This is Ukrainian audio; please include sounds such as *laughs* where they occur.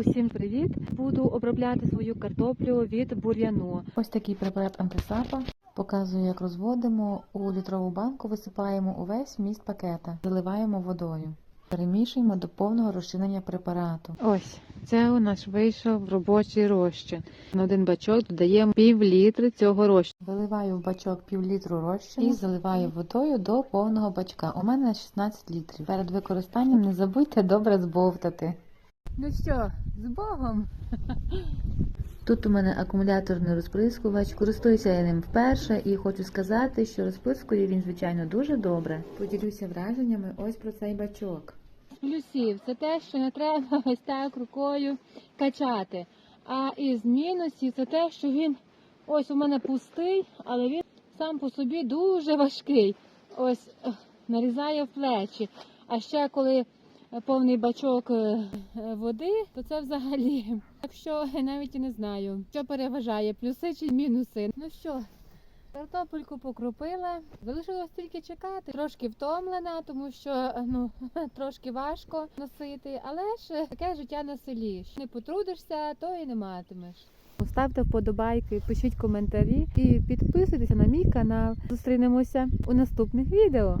Усім привіт! Буду обробляти свою картоплю від бур'яну. Ось такий препарат антисапа. Показую, як розводимо. У літрову банку висипаємо увесь вміст пакета, заливаємо водою. Перемішуємо до повного розчинення препарату. Ось це у нас вийшов робочий розчин. На один бачок додаємо пів літри цього розчину. Виливаю в бачок пів літру розчину і заливаю водою до повного бачка. У мене 16 літрів. Перед використанням не забудьте добре збовтати. Ну що, з Богом? *laughs* Тут у мене акумуляторний розприскувач. Користуюся я ним вперше і хочу сказати, що розприскує він, звичайно, дуже добре. Поділюся враженнями ось про цей бачок. Плюсів це те, що не треба *laughs* ось так рукою качати. А із мінусів це те, що він ось у мене пустий, але він сам по собі дуже важкий. Ось нарізає в плечі. А ще коли повний бачок е, е, води, то це взагалі. Так що навіть і не знаю, що переважає, плюси чи мінуси. Ну що, картопельку покропила. Залишилось тільки чекати. Трошки втомлена, тому що е, ну *laughs* трошки важко носити, але ж е, таке життя на селі. Що не потрудишся, то і не матимеш. Ставте вподобайки, пишіть коментарі і підписуйтеся на мій канал. Зустрінемося у наступних відео.